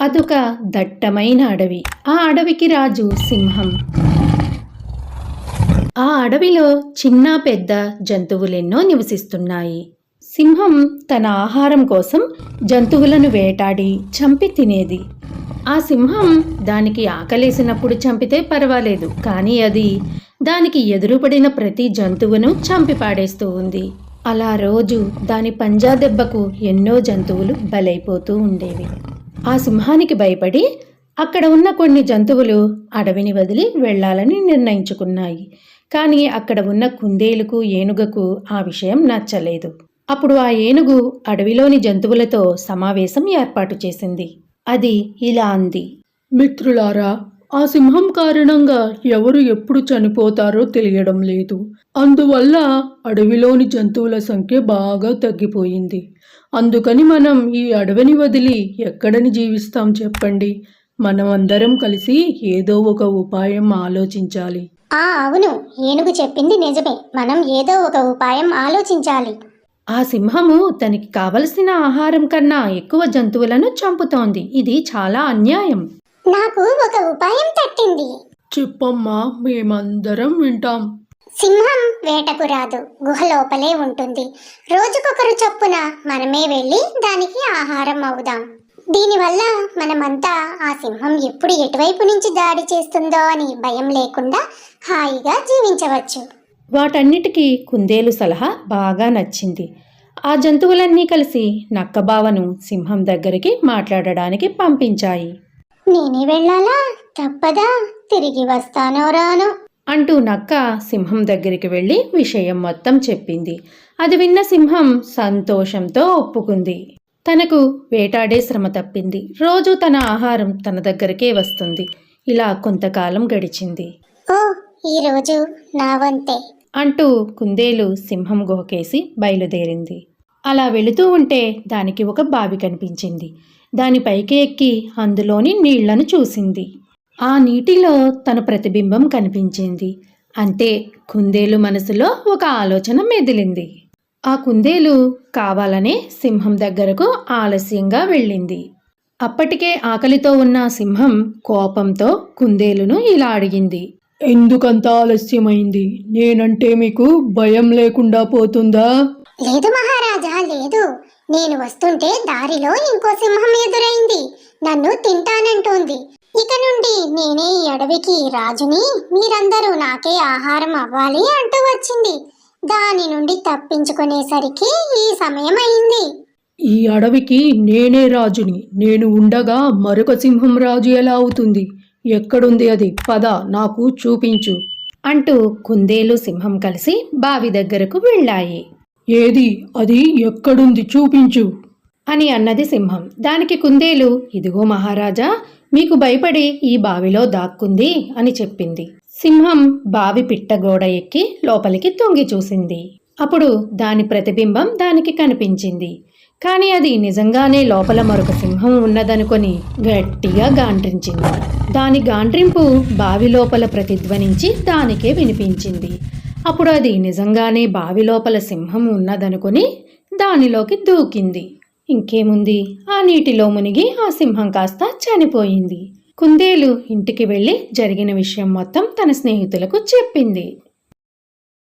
అదొక దట్టమైన అడవి. ఆ అడవికి రాజు సింహం. ఆ అడవిలో చిన్న పెద్ద జంతువులెన్నో నివసిస్తున్నాయి. సింహం తన ఆహారం కోసం జంతువులను వేటాడి చంపి తినేది. ఆ సింహం దానికి ఆకలేసినప్పుడు చంపితే పర్వాలేదు కానీ అది దానికి ఎదురుపడిన ప్రతి జంతువును చంపి పాడేస్తూ ఉంది. అలా రోజు దాని పంజా దెబ్బకు ఎన్నో జంతువులు బలైపోతూ ఉండేవి. ఆ సింహానికి భయపడి అక్కడ ఉన్న కొన్ని జంతువులు అడవిని వదిలి వెళ్ళాలని నిర్ణయించుకున్నాయి. కానీ అక్కడ ఉన్న కుందేలుకు ఏనుగకు ఆ విషయం నచ్చలేదు. అప్పుడు ఆ ఏనుగు అడవిలోని జంతువులతో సమావేశం ఏర్పాటు చేసింది. అది ఇలా అంది. మిత్రులారా ఆ సింహం కారణంగా ఎవరు ఎప్పుడు చనిపోతారో తెలియడం లేదు. అందువల్ల అడవిలోని జంతువుల సంఖ్య బాగా తగ్గిపోయింది. అందుకని మనం ఈ అడవిని వదిలి ఎక్కడని జీవిస్తాం చెప్పండి. మనం అందరం కలిసి ఏదో ఒక ఉపాయం ఆలోచించాలి. ఆ అవును. ఏనుగు చెప్పింది నిజమే. మనం ఏదో ఒక ఉపాయం ఆలోచించాలి. ఆ సింహము తనకి కావలసిన ఆహారం కన్నా ఎక్కువ జంతువులను చంపుతోంది. ఇది చాలా అన్యాయం. నాకు ఒక ఉపాయం తట్టింది. చెప్పమ్మా మేమందరం వింటాం. సింహం వేటకు రాదు గుహ లోపలే ఉంటుంది. రోజుకొకరు చొప్పున మనమే వెళ్ళి దానికి ఆహారం అవుదాం. దీనివల్ల మనమంతా ఆ సింహం ఎప్పుడు ఎటువైపు నుంచి దాడి చేస్తుందో అని భయం లేకుండా హాయిగా జీవించవచ్చు. వాటన్నిటికీ కుందేలు సలహా బాగా నచ్చింది. ఆ జంతువులన్నీ కలిసి నక్కబావను సింహం దగ్గరికి మాట్లాడడానికి పంపించాయి. నేనే వెళ్ళాలా? తప్పదా? తిరిగి వస్తానో రాను? అంటూ నక్క సింహం దగ్గరికి వెళ్ళి విషయం మొత్తం చెప్పింది. అది విన్న సింహం సంతోషంతో ఒప్పుకుంది. తనకు వేటాడే శ్రమ తప్పింది. రోజు తన ఆహారం తన దగ్గరికే వస్తుంది. ఇలా కొంతకాలం గడిచింది. ఓ ఈరోజు నా వంతే. అంటూ కుందేలు సింహం గుహకేసి బయలుదేరింది. అలా వెళుతూ ఉంటే దానికి ఒక బావి కనిపించింది. దాని పైకి ఎక్కి అందులోని నీళ్ళను చూసింది. ఆ నీటిలో తన ప్రతిబింబం కనిపించింది. అంతే కుందేలు మనసులో ఒక ఆలోచన మెదిలింది. ఆ కుందేలు కావాలనే సింహం దగ్గరకు ఆలస్యంగా వెళ్ళింది. అప్పటికే ఆకలితో ఉన్న సింహం కోపంతో కుందేలును ఇలా అడిగింది. ఎందుకంత ఆలస్యమైంది? నేనంటే మీకు భయం లేకుండా పోతుందా? లేదు మహారాజా లేదు. నేను వస్తుంటే దారిలో ఇంకో సింహం ఎదురైంది. నన్ను తింటానంటోంది. ఇక నుండి నేనే ఈ అడవికి రాజుని మీరందరూ నాకే ఆహారం అవ్వాలి అంటూ వచ్చింది. దాని నుండి తప్పించుకునేసరికి ఈ సమయం అయింది ఈ అడవికి నేనే రాజుని. నేను ఉండగా మరొక సింహం రాజు ఎలా అవుతుంది? ఎక్కడుంది అది? పద నాకు చూపించు. అంటూ కుందేలు సింహం కలిసి బావి దగ్గరకు వెళ్ళాయి. ఏది? అది ఎక్కడుంది? చూపించు. అని అన్నది సింహం. దానికి కుందేలు ఇదిగో మహారాజా మీకు భయపడి ఈ బావిలో దాక్కుంది అని చెప్పింది. సింహం బావి పిట్టగోడ ఎక్కి లోపలికి తొంగి చూసింది. అప్పుడు దాని ప్రతిబింబం దానికి కనిపించింది. కానీ అది నిజంగానే లోపల మరొక సింహం ఉన్నదనుకొని గట్టిగా గాండ్రించింది. దాని గాండ్రింపు బావి లోపల ప్రతిధ్వనించి దానికే వినిపించింది. అప్పుడు అది నిజంగానే బావి లోపల సింహం ఉన్నదనుకొని దానిలోకి దూకింది. ఇంకేముంది? ఆ నీటిలో మునిగి ఆ సింహం కాస్త చనిపోయింది. కుందేలు ఇంటికి వెళ్ళి జరిగిన విషయం మొత్తం తన స్నేహితులకు చెప్పింది.